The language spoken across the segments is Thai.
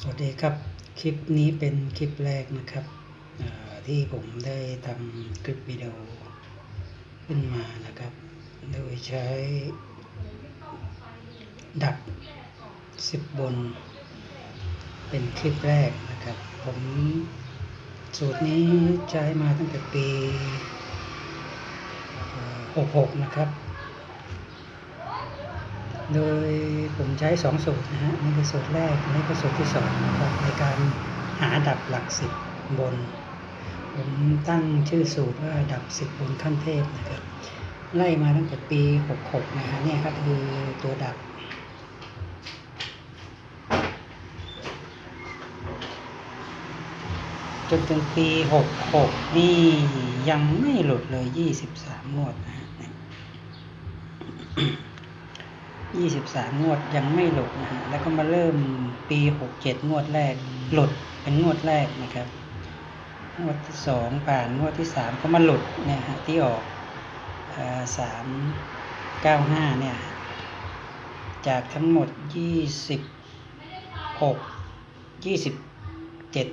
สวัสดีครับ คลิปนี้เป็นคลิปแรกนะครับที่ผมได้ทำคลิปวิดีโอขึ้นมานะครับ โดยใช้ ดักสิบบน เป็นคลิปแรกนะครับ ผมสูตรนี้ใช้มาตั้งแต่ปีหกหกนะครับ โดยผมใช้สองสูตรนะฮะนี่คือสูตรแรกนี่คือสูตรที่สองนะครับในการหาดับหลักสิบบน ผมตั้งชื่อสูตรว่าดับสิบบนขั้นเทพนะครับไล่มาตั้งแต่ปีหกหกนะฮะเนี่ยครับคือตัวดับจนถึงปีหกหกนี่ยังไม่หลุดเลยยี่สิบสามงวดนะฮะ ยยี่สิบสามงวดยังไม่หลุดนะฮะแล้วก็มาเริ่มปีหกเจ็ดงวดแรกหลุดเป็นงวดแรกนะครับ งวดที่สองผ่านงวดที่สามก็มาหลุดเนี่ยฮะที่ออกสามเก้าห้าเนี่ย จากทั้งหมดยี่สิบหกยี่สิบเจ็ด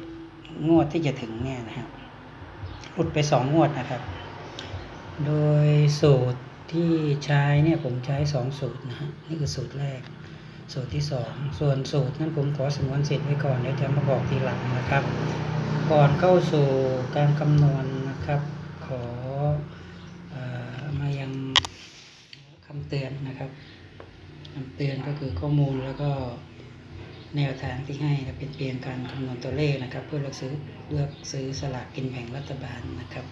งวดที่จะถึงเนี่ยนะครับหลุดไปสองงวดนะครับ โดยสูตร ที่ใช้เนี่ยผมใช้สองสูตรนะฮะนี่คือสูตรแรก สูตรที่สองส่วนสูตรนั้นผมขอสมวนสิทธิ์ไว้ก่อนเดี๋ยวจะมาบอกทีหลังนะครับ ก่อนเข้าสู่การคำนวณนะครับขอเออมายังคำเตือนนะครับคำเตือนก็คือข้อมูลแล้วก็แนวทางที่ให้เป็นเพียงการคำนวณตัวเลขนะครับ เพื่อเลือกซื้อเลือกซื้อสลากกินแบ่งรัฐบาลนะครับ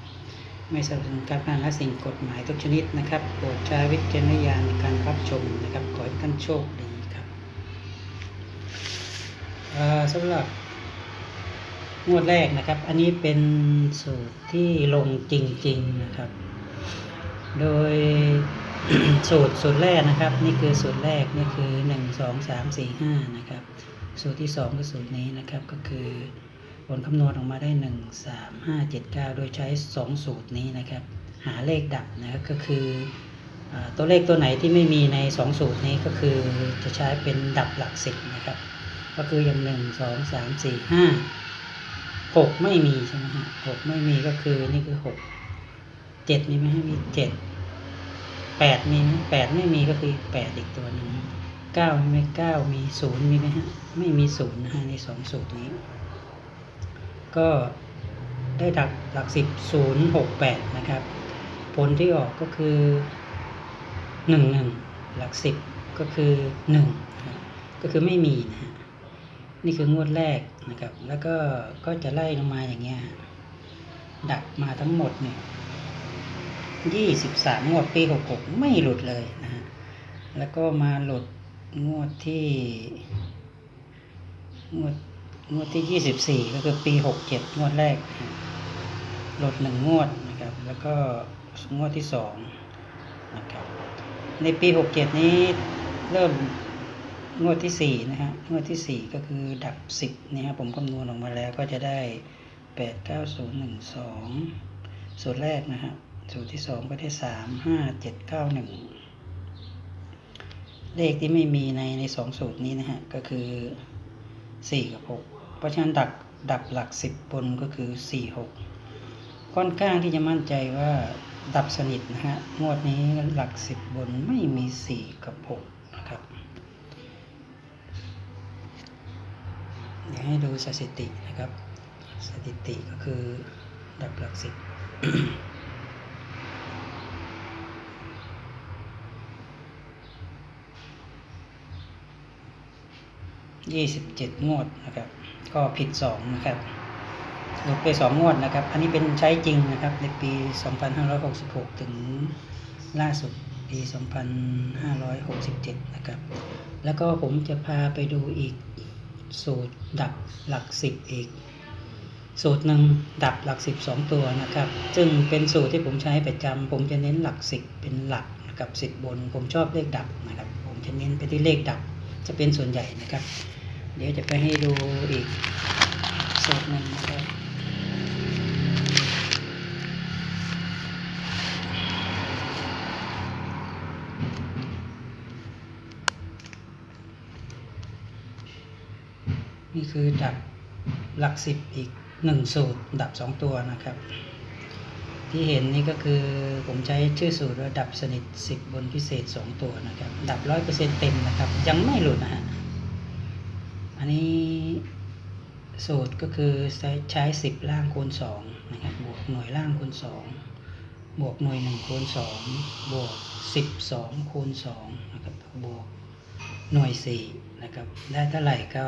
ไม่สนับสนุนการพนันและสิ่งกฎหมายทุกชนิดนะครับโปรดใช้วิจารณญาณในการรับชมนะครับขอให้ท่านโชคดีครับสำหรับงวดแรกนะครับ อันนี้เป็นสูตรที่ลงจริง ๆนะครับ โดยสูตรสูตรแรกนะครับ นี่คือสูตรแรกนี่คือหนึ่งสองสามสี่ห้านะครับ สูตรที่สองคือสูตรนี้นะครับก็คือ ผลคำนวณออกมาได้ 1 3 5 7 9 โดยใช้ 2 สูตรนี้นะครับ หาเลขดับนะครับก็คืออตัวเลขตัวไหนที่ไม่มีใน 2 สูตรนี้ก็คือจะใช้เป็นดับหลักสิบนะครับ ก็คืออย่าง 1 2 3 4 5 6 ไม่มีใช่ไหมฮะไม่มีก็คือนี่คือ 6 7 มีไหมฮะมี 7 8 มีไหม8ไม่มีก็คือ 8 อีกตัวหนึง9มีไหม9มี 0 มีไหมฮะไม่มี 0 นะฮะใน 2 สูตรนี้ ก็ได้ดับหลักสิบศูนย์หกแปดนะครับ ผลที่ออกก็คือหนึ่งหนึ่งหลักสิบก็คือหนึ่งก็คือไม่มีนะฮะนี่คืองวดแรกนะครับ แล้วก็ก็จะไล่ลงมาอย่างเงี้ยดับมาทั้งหมดเนี่ยยี่สิบสามงวดปีหกหกไม่หลุดเลยนะฮะแล้วก็มาหลุดงวดที่งวด งวดที่ยี่สิบสี่ก็คือปีหกเจ็ดงวดแรกลดหนึ่งงวดนะครับ แล้วก็งวดที่สองนะครับ ในปีหกเจ็ดนี้เริ่มงวดที่สี่นะฮะงวดที่สี่ก็คือดับสิบนี่ฮะผมคำนวณออกมาแล้วก็จะได้แปดเก้าศูนย์หนึ่งสองสูตรแรกนะฮะสูตรที่สองก็ได้สามห้าเจ็ดเก้าหนึ่งเลขที่ไม่มีในในสองสูตรนี้นะฮะก็คือ 4 กับ 6 เพราะฉะนั้นดับดับหลัก 10 บนก็คือ 4 6 ค่อนข้างที่จะมั่นใจว่าดับสนิทนะฮะ งวดนี้หลัก 10 บนไม่มี 4 กับ 6 นะครับ เดี๋ยวให้ดูสถิตินะครับ สถิติก็คือดับหลัก 10 ยี่สิบเจ็ดงวดนะครับ ก็ผิดสองนะครับหลุดไปสองงวดนะครับ อันนี้เป็นใช้จริงนะครับ ในปี2566ถึงล่าสุดปี2567นะครับ แล้วก็ผมจะพาไปดูอีกสูตรดับหลักสิบอีก สูตรหนึ่งดับหลักสิบสองตัวนะครับ ซึ่งเป็นสูตรที่ผมใช้ประจำผมจะเน้นหลักสิบเป็นหลักกับสิบบน ผมชอบเลขดับนะครับ ผมจะเน้นไปที่เลขดับ จะเป็นส่วนใหญ่นะครับ เดี๋ยวจะไปให้ดูอีกสูตรหนึ่งนะครับนี่คือดับหลักสิบอีกหนึ่งสูตร ดับสองตัวนะครับ ที่เห็นนี่ก็คือผมใช้ชื่อสูตรว่าดับสนิทสิบบนพิเศษสองตัวนะครับ ดับร้อยเปอร์เซ็นเต็มนะครับ ยังไม่หลุดนะฮะ อันนี้สูตรก็คือใช้ใช้สิบล่างคูณสองนะครับ บวกหน่วยล่างคูณสองบวกหน่วยหนึ่งคูณสองบวกสิบสองคูณสองนะครับ บวกหน่วยสี่นะครับ ได้เท่าไหร่ก็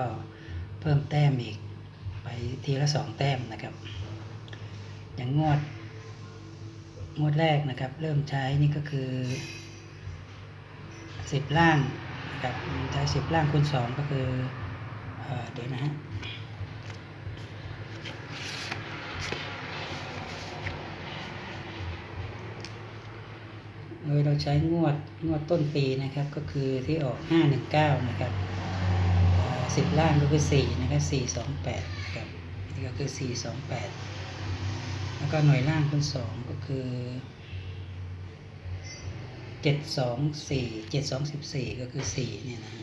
เพิ่มแต้มอีกไปทีละสองแต้มนะครับ อย่างงวด งวดแรกนะครับ เริ่มใช้นี่ก็คือสิบล่างนะครับใช้สิบล่างคูณสองก็คือเอเดี๋ยวนะฮะโดยเราใช้งวดงวดต้นปีนะครับ ก็คือที่ออก 519 นะครับสิบล่างก็คือ 4 นะครับ 428 นะครับนี่ก็คือ 428 แล้วก็หน่วยล่างคูณสองก็คือเจ็ดสองสี่เจ็ดสองสิบสี่ก็คือสี่เนี่ยนะ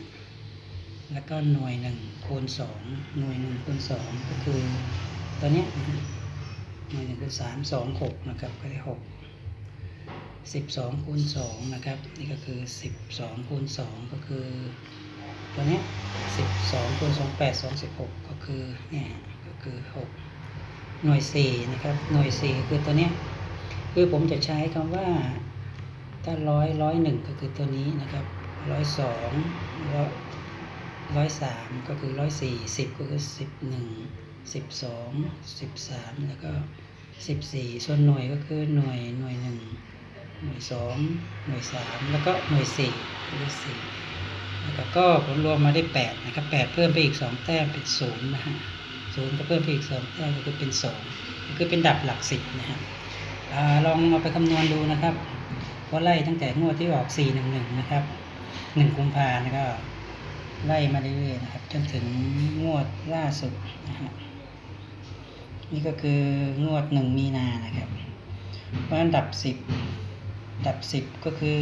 แล้วก็หน่วยหนึ่งคูณสองหน่วยหนึ่งคูณสองก็คือตัวเนี้ยหน่วยหนึ่งคูณสามสองหกนะครับก็ได้หกสิบสองคูณสองนะครับ นี่ก็คือสิบสองคูณสองก็คือ ตัวเนี้ยสิบสองคูณสองแปดสองสิบหกก็คือเนี่ยก็คือหก หน่วยสี่นะครับ หน่วยสี่คือตัวเนี้ยคือผมจะใช้คำว่าถ้าร้อยร้อยหนึ่งก็คือตัวนี้นะครับร้อยสองร้อยร้อยสามก็คือร้อยสี่สิบก็คือสิบหนึ่งสิบสองสิบสามแล้วก็สิบสี่ส่วนหน่วยก็คือหน่วยหน่วยหนึ่งหน่วยสองหน่วยสามแล้วก็หน่วยสี่ก็คือสี่นะครับก็ผลรวมมาได้แปดนะครับแปดเพิ่มไปอีกสองแต้มเป็นศูนย์นะฮะ ศูนย์ก็เพิ่มไปอีกสองแต้มก็คือเป็นสองก็คือเป็นดับหลักสิบนะฮะอาลองเอาไปคำนวณดูนะครับว่าไล่ตั้งแต่งวดที่ออกสี่หนึ่งหนึ่งนะครับหนึ่งกุมภานะก็ไล่มาเรื่อยๆนะครับ จนถึงงวดล่าสุดนะฮะนี่ก็คืองวดหนึ่งมีนานะครับเพราะฉะนั้นดับสิบดับสิบก็คือ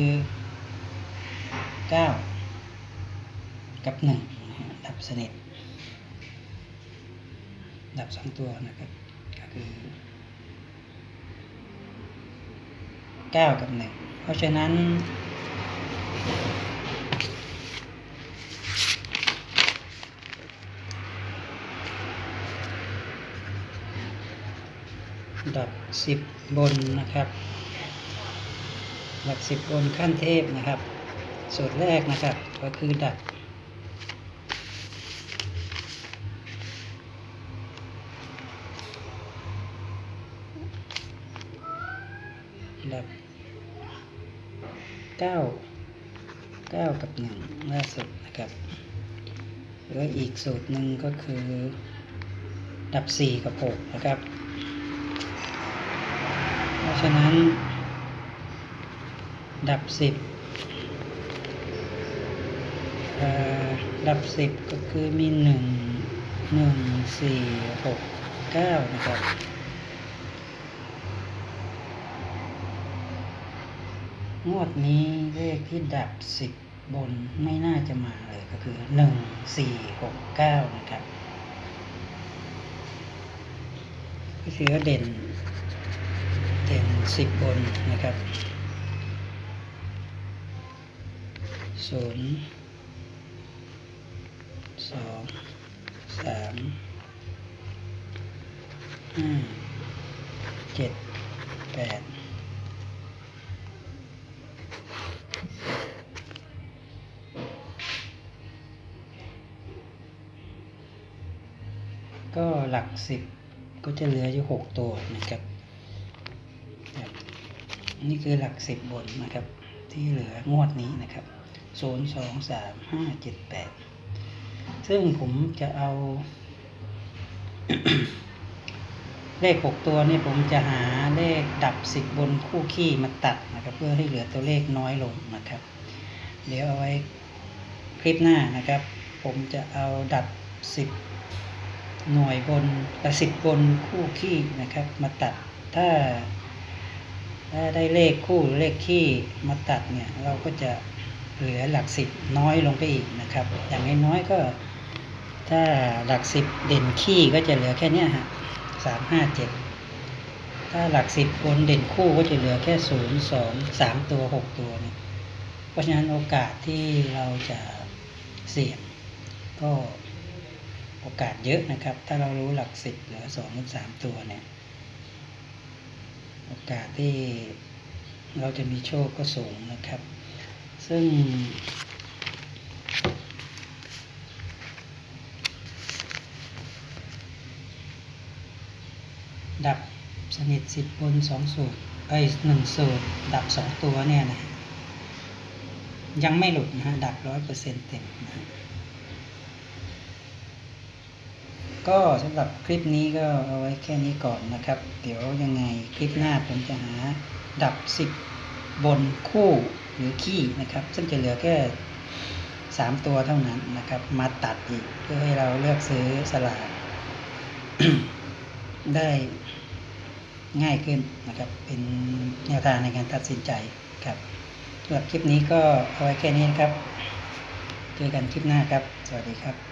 เก้ากับหนึ่งดับสนิท ดับสองตัวนะครับก็คือเก้ากับหนึ่งเพราะฉะนั้นดับสิบบนนะครับ ดับสิบบนขั้นเทพนะครับ สูตรแรกนะครับ ก็คือดับ ดับเก้าเก้ากับหนึ่งล่าสุดนะครับแล้วอีกสูตรหนึ่งก็คือดับสี่กับหกนะครับ เพราะฉะนั้น ดับสิบดับสิบก็คือมีหนึ่งหนึ่งสี่หกเก้านะครับ งวดนี้เลขที่ดับสิบบนไม่น่าจะมาเลยก็คือหนึ่งสี่หกเก้านะครับก็คือเด่น เด่นสิบบนนะครับศูนย์สองสามห้าเจ็ดแปด ก็หลักสิบก็จะเหลืออยู่หกตัวนะครับนี่คือหลักสิบบนนะครับ ที่เหลืองวดนี้นะครับศูนย์สองสามห้าเจ็ดแปดซึ่งผมจะเอา เลขหกตัวนี่ผมจะหาเลขดับสิบบนคู่ขี้มาตัดนะครับ เพื่อให้เหลือตัวเลขน้อยลงนะครับ เดี๋ยวเอาไว้คลิปหน้านะครับ ผมจะเอาดับสิบ หน่วยบนกับสิบบนคู่ขี้นะครับ มาตัดถ้า ถ้าได้เลขคู่หรือเลขขี้มาตัดเนี่ยเราก็จะเหลือหลักสิบน้อยลงไปอีกนะครับ อย่างน้อยๆก็ ถ้าหลักสิบเด่นขี้ก็จะเหลือแค่เนี้ยฮะสามห้าเจ็ดถ้าหลักสิบบนเด่นคู่ก็จะเหลือแค่ศูนย์สองสามตัวหกตัวเนี่ยเพราะฉะนั้นโอกาสที่เราจะเสี่ยงก็ โอกาสเยอะนะครับ ถ้าเรารู้หลักสิบเหลือสองหรือสามตัวเนี่ย โอกาสที่เราจะมีโชคก็สูงนะครับ ซึ่ง ดับสนิทสิบบนสองสูตรไอ้หนึ่งสูตร ดับสองตัวเนี่ยนะ ยังไม่หลุดนะฮะ ดับร้อยเปอร์เซ็นต์เต็มนะฮะ ก็สำหรับคลิปนี้ก็เอาไว้แค่นี้ก่อนนะครับ เดี๋ยวยังไงคลิปหน้าผมจะหาดับสิบบนคู่หรือขี้นะครับ ซึ่งจะเหลือแค่สามตัวเท่านั้นนะครับ มาตัดอีกเพื่อให้เราเลือกซื้อสลากได้ง่ายขึ้นนะครับ เป็นแนวทางในการตัดสินใจครับสำหรับคลิปนี้ก็เอาไว้แค่นี้นครับ เจอกันคลิปหน้าครับ สวัสดีครับ